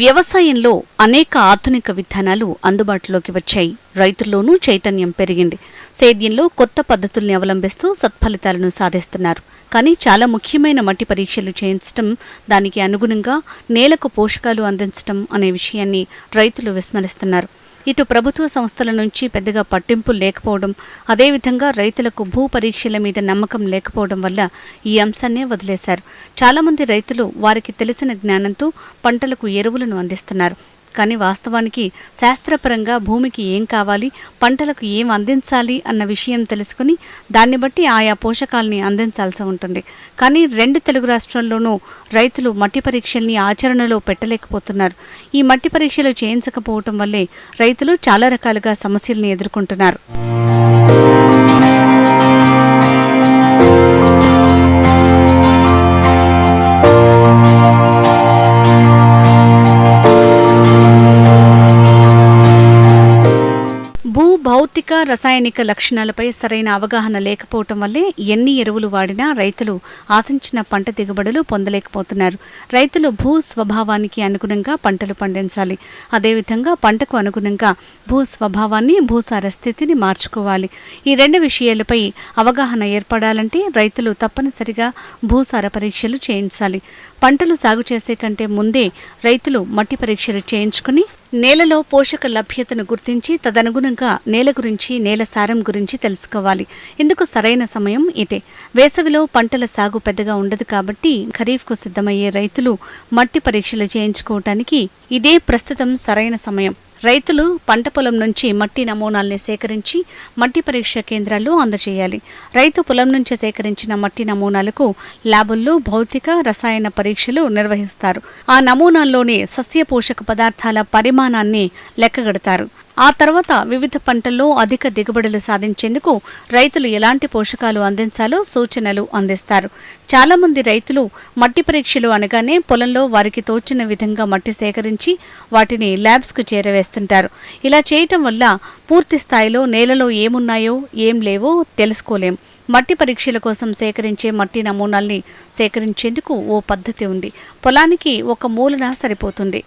వ్యవసాయంలో అనేక ఆధునిక విధానాలు అందుబాటులోకి వచ్చాయి. రైతుల్లోనూ చైతన్యం పెరిగింది. సేద్యంలో కొత్త పద్ధతుల్ని అవలంబిస్తూ సత్ఫలితాలను సాధిస్తున్నారు. కానీ చాలా ముఖ్యమైన మట్టి పరీక్షలు చేయించడం దానికి అనుగుణంగా నేలకు పోషకాలు అందించడం అనే విషయాన్ని రైతులు విస్మరిస్తున్నారు. ఇటు ప్రభుత్వ సంస్థల నుంచి పెద్దగా పట్టింపు లేకపోవడం అదేవిధంగా రైతులకు భూ పరీక్షల మీద నమ్మకం లేకపోవడం వల్ల ఈ అంశాన్నే వదిలేశారు. చాలామంది రైతులు వారికి తెలిసిన జ్ఞానంతో పంటలకు ఎరువులను అందిస్తున్నారు. కానీ వాస్తవానికి శాస్త్రపరంగా భూమికి ఏం కావాలి పంటలకు ఏం అందించాలి అన్న విషయం తెలుసుకుని దాన్ని బట్టి ఆయా పోషకాల్ని అందించాల్సి ఉంటుంది. కానీ రెండు తెలుగు రాష్ట్రాల్లోనూ రైతులు మట్టి పరీక్షల్ని ఆచరణలో పెట్టలేకపోతున్నారు. ఈ మట్టి పరీక్షలు చేయించకపోవటం వల్లే రైతులు చాలా రకాలుగా సమస్యల్ని ఎదుర్కొంటున్నారు. భౌతిక రసాయనిక లక్షణాలపై సరైన అవగాహన లేకపోవటం వల్లే ఎన్ని ఎరువులు వాడినా రైతులు ఆశించిన పంట దిగుబడులు పొందలేకపోతున్నారు. రైతులు భూ స్వభావానికి అనుగుణంగా పంటలు పండించాలి. అదేవిధంగా పంటకు అనుగుణంగా భూ స్వభావాన్ని భూసార స్థితిని మార్చుకోవాలి. ఈ రెండు విషయాలపై అవగాహన ఏర్పడాలంటే రైతులు తప్పనిసరిగా భూసార పరీక్షలు చేయించాలి. పంటలు సాగు చేసే కంటే ముందే రైతులు మట్టి పరీక్షలు చేయించుకుని నేలలో పోషక లభ్యతను గుర్తించి తదనుగుణంగా నేల గురించి నేల సారం గురించి తెలుసుకోవాలి. ఇందుకు సరైన సమయం ఇదే. వేసవిలో పంటల సాగు పెద్దగా ఉండదు కాబట్టి ఖరీఫ్కు సిద్ధమయ్యే రైతులు మట్టి పరీక్షలు చేయించుకోవటానికి ఇదే ప్రస్తుతం సరైన సమయం. రైతులు పంట పొలం నుంచి మట్టి నమూనాల్ని సేకరించి మట్టి పరీక్ష కేంద్రాల్లో అందజేయాలి. రైతు పొలం నుంచి సేకరించిన మట్టి నమూనాలకు ల్యాబుల్లో భౌతిక రసాయన పరీక్షలు నిర్వహిస్తారు. ఆ నమూనాల్లోని సస్య పోషక పదార్థాల పరిమాణాన్ని లెక్కగడతారు. ఆ తర్వాత వివిధ పంటల్లో అధిక దిగుబడులు సాధించేందుకు రైతులు ఎలాంటి పోషకాలు అందించాలో సూచనలు అందిస్తారు. చాలా మంది రైతులు మట్టి పరీక్షలు అనగానే పొలంలో వారికి తోచిన విధంగా మట్టి సేకరించి వాటిని ల్యాబ్స్కు చేరవేస్తుంటారు. ఇలా చేయటం వల్ల పూర్తి స్థాయిలో నేలలో ఏమున్నాయో ఏం లేవో తెలుసుకోలేం. మట్టి పరీక్షల కోసం సేకరించే మట్టి నమూనాల్ని సేకరించేందుకు ఓ పద్ధతి ఉంది. పొలానికి ఒక మూలన సరిపోతుంది.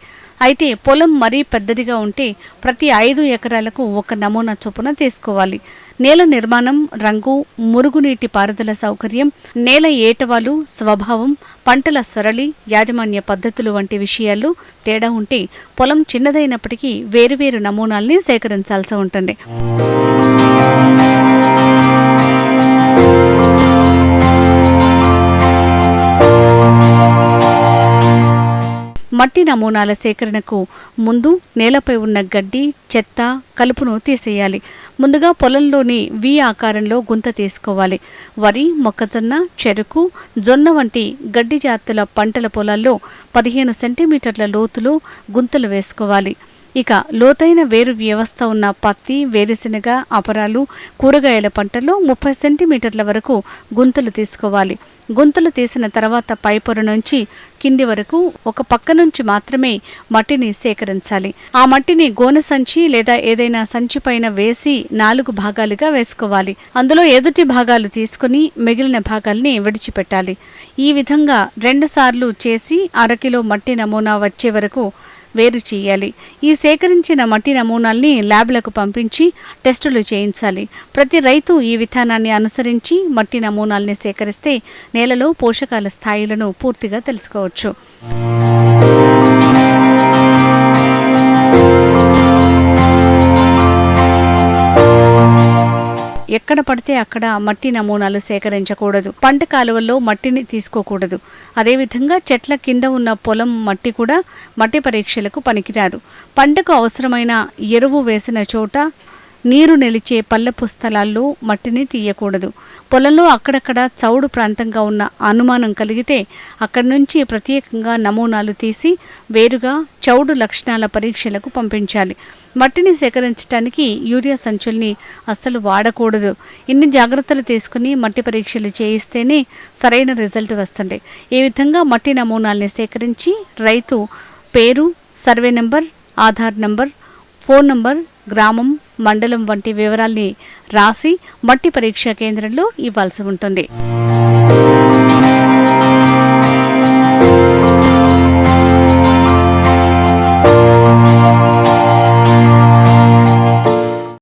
అయితే పొలం మరీ పెద్దదిగా ఉంటే ప్రతి ఐదు ఎకరాలకు ఒక నమూనా చొప్పున తీసుకోవాలి. నేల నిర్మాణం రంగు మురుగునీటి పారుదల సౌకర్యం నేల ఏటవాలు స్వభావం పంటల సరళి యాజమాన్య పద్ధతులు వంటి విషయాల్లో తేడా ఉంటే పొలం చిన్నదైనప్పటికీ వేరువేరు నమూనాల్ని సేకరించాల్సి ఉంటుంది. మట్టి నమూనాల సేకరణకు ముందు నేలపై ఉన్న గడ్డి చెత్త కలుపును తీసేయాలి. ముందుగా పొలంలోని వి ఆకారంలో గుంత తీసుకోవాలి. వరి మొక్కజొన్న చెరుకు జొన్న వంటి గడ్డి జాతుల పంటల పొలాల్లో పదిహేను సెంటీమీటర్ల లోతులో గుంతలు వేసుకోవాలి. ఇక లోతైన వేరు వ్యవస్థ ఉన్న పత్తి వేరుశెనగ అపరాలు కూరగాయల పంటల్లో ముప్పై సెంటీమీటర్ల వరకు గుంతలు తీసుకోవాలి. గుంతలు తీసిన తర్వాత పైపొర నుంచి కింది వరకు ఒక పక్క నుంచి మాత్రమే మట్టిని సేకరించాలి. ఆ మట్టిని గోనె సంచి లేదా ఏదైనా సంచి పైన వేసి నాలుగు భాగాలుగా వేసుకోవాలి. అందులో ఎదుటి భాగాలు తీసుకుని మిగిలిన భాగాల్ని విడిచిపెట్టాలి. ఈ విధంగా రెండు సార్లు చేసి అరకిలో మట్టి నమూనా వచ్చే వరకు వేరు చేయాలి. ఈ సేకరించిన మట్టి నమూనాల్ని ల్యాబ్లకు పంపించి టెస్టులు చేయించాలి. ప్రతి రైతు ఈ విధానాన్ని అనుసరించి మట్టి నమూనాల్ని సేకరిస్తే నేలలో పోషకాల స్థాయిలను పూర్తిగా తెలుసుకోవచ్చు. ఎక్కడ పడితే అక్కడ మట్టి నమూనాలు సేకరించకూడదు. పంట కాలువల్లో మట్టిని తీసుకోకూడదు. అదేవిధంగా చెట్ల కింద ఉన్న పొలం మట్టి కూడా మట్టి పరీక్షలకు పనికిరాదు. పంటకు అవసరమైన ఎరువు వేసిన చోట నీరు నిలిచే పల్లెపు స్థలాల్లో మట్టిని తీయకూడదు. పొలంలో అక్కడక్కడ చౌడు ప్రాంతంగా ఉన్న అనుమానం కలిగితే అక్కడి నుంచి ప్రత్యేకంగా నమూనాలు తీసి వేరుగా చౌడు లక్షణాల పరీక్షలకు పంపించాలి. మట్టిని సేకరించడానికి యూరియా సంచుల్ని అస్సలు వాడకూడదు. ఇన్ని జాగ్రత్తలు తీసుకుని మట్టి పరీక్షలు చేయిస్తేనే సరైన రిజల్ట్ వస్తుంది. ఈ విధంగా మట్టి నమూనాల్ని సేకరించి రైతు పేరు survey number Aadhaar number phone number గ్రామం మండలం వంటి వివరాల్ని రాసి మట్టి పరీక్షా కేంద్రంలో ఇవ్వాల్సి ఉంటుంది.